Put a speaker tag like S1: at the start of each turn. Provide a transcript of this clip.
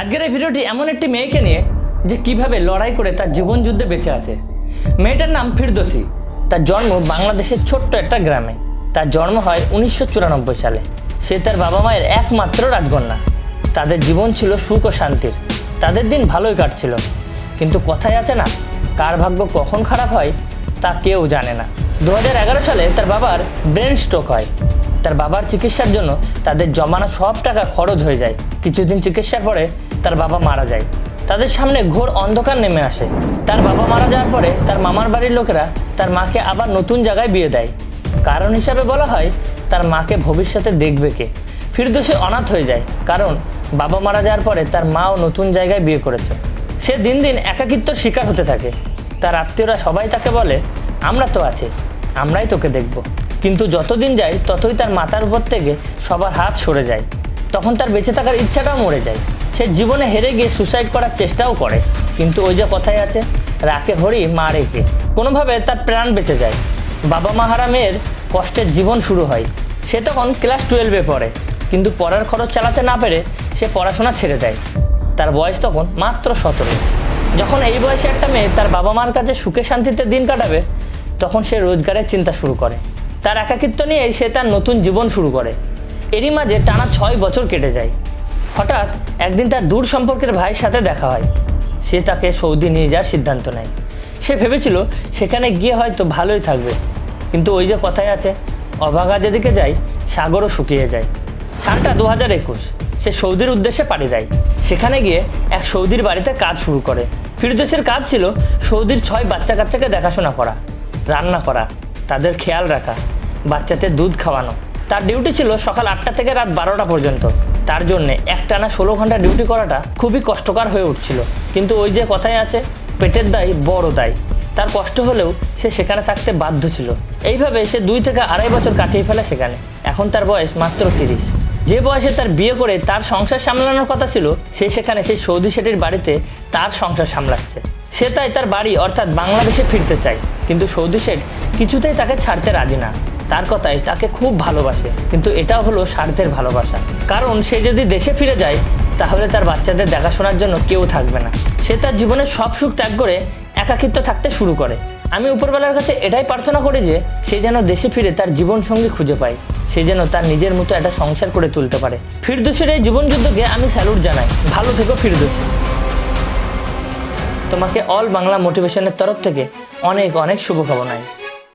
S1: আজকের এই ভিডিওটি এমন একটি মেয়েকে নিয়ে যে কীভাবে লড়াই করে তার জীবন যুদ্ধে বেঁচে আছে। মেয়েটার নাম ফিরদোসি। তার জন্ম বাংলাদেশের ছোট্ট একটা গ্রামে। তার জন্ম হয় উনিশশো চুরানব্বই সালে। সে তার বাবা মায়ের একমাত্র রাজকন্যা। তাদের জীবন ছিল সুখ ও শান্তির। তাদের দিন ভালোই কাটছিল। কিন্তু কথায় আছে না, কার ভাগ্য কখন খারাপ হয় তা কেউ জানে না। দু হাজার এগারো সালে তার বাবার ব্রেন স্ট্রোক হয়। তার বাবার চিকিৎসার জন্য তাদের জমানো সব টাকা খরচ হয়ে যায়। কিছুদিন চিকিৎসার পরে তার বাবা মারা যায়। তাদের সামনে ঘোর অন্ধকার নেমে আসে। তার বাবা মারা যাওয়ার পরে তার মামার বাড়ির লোকেরা তার মাকে আবার নতুন জায়গায় বিয়ে দেয়। কারণ হিসাবে বলা হয়, তার মাকে ভবিষ্যতে দেখবে কে। ফিরদোসে অনাথ হয়ে যায়, কারণ বাবা মারা যাওয়ার পরে তার মাও নতুন জায়গায় বিয়ে করেছে। সে দিন দিন একাকিত্বর শিকার হতে থাকে। তার আত্মীয়রা সবাই তাকে বলে, আমরা তো আছি, আমরাই তোকে দেখব। কিন্তু যতদিন যায়, ততই তার মাথার উপর থেকে সবার হাত সরে যায়। তখন তার বেঁচে থাকার ইচ্ছাটাও মরে যায়। সে জীবনে হেরে গিয়ে সুসাইড করার চেষ্টাও করে। কিন্তু ওই যে কথাই আছে রাকে হরি মা রেখে কোনোভাবে তার প্রাণ বেঁচে যায়। বাবা মা হারা মেয়ের কষ্টের জীবন শুরু হয়। সে তখন ক্লাস টুয়েলভে পড়ে। কিন্তু পড়ার খরচ চালাতে না পেরে সে পড়াশোনা ছেড়ে দেয়। তার বয়স তখন মাত্র সতেরো। যখন এই বয়সে একটা মেয়ে তার বাবা মার কাছে সুখে শান্তিতে দিন কাটাবে, তখন সে রোজগারের চিন্তা শুরু করে। তার একাকিত্ব নিয়েই সে তার নতুন জীবন শুরু করে। এরই মাঝে টানা ছয় বছর কেটে যায়। হঠাৎ একদিন তার দূর সম্পর্কের ভাইয়ের সাথে দেখা হয়। সে তাকে সৌদি নিয়ে যাওয়ার সিদ্ধান্ত নেয়। সে ভেবেছিল সেখানে গিয়ে হয়তো ভালোই থাকবে। কিন্তু ওই যে কথাই আছে, অভাগা যেদিকে যায়, সাগরও শুকিয়ে যায়। সালটা দু হাজার একুশ, সে সৌদির উদ্দেশ্যে পাড়ি দেয়। সেখানে গিয়ে এক সৌদির বাড়িতে কাজ শুরু করে। ফিরদোসের কাজ ছিল সৌদির ছয় বাচ্চা কাচ্চাকে দেখাশোনা করা, রান্না করা, তাদের খেয়াল রাখা, বাচ্চাদের দুধ খাওয়ানো। তার ডিউটি ছিল সকাল আটটা থেকে রাত বারোটা পর্যন্ত। তার জন্যে একটানা ষোলো ঘণ্টা ডিউটি করাটা খুবই কষ্টকর হয়ে উঠছিল। কিন্তু ওই যে কথাই আছে, পেটের দায় বড় দায়। তার কষ্ট হলেও সে সেখানে থাকতে বাধ্য ছিল। এইভাবে সে দুই থেকে আড়াই বছর কাটিয়ে ফেলে সেখানে। এখন তার বয়স মাত্র তিরিশ। যে বয়সে তার বিয়ে করে তার সংসার সামলানোর কথা ছিল, সে সেখানে সেই সৌদি শেঠির বাড়িতে তার সংসার সামলাচ্ছে। সে তাই তার বাড়ি অর্থাৎ বাংলাদেশে ফিরতে চায়। কিন্তু সৌদি শেঠ কিছুতেই তাকে ছাড়তে রাজি না। তার কথায় তাকে খুব ভালোবাসে, কিন্তু এটাও হলো স্বার্থের ভালোবাসা। কারণ সে যদি দেশে ফিরে যায়, তাহলে তার বাচ্চাদের দেখাশোনার জন্য কেউ থাকবে না। সে তার জীবনের সব সুখ ত্যাগ করে একাকিত্ব থাকতে শুরু করে। আমি উপরবেলার কাছে এটাই প্রার্থনা করি যে, সে যেন দেশে ফিরে তার জীবন সঙ্গী খুঁজে পায়। সে যেন তার নিজের মতো একটা সংসার করে তুলতে পারে। ফিরদোসের এই জীবনযুদ্ধকে আমি স্যালুট জানাই। ভালো থেকো ফিরদোসি। তোমাকে অল বাংলা মোটিভেশনের তরফ থেকে অনেক অনেক শুভকামনায়।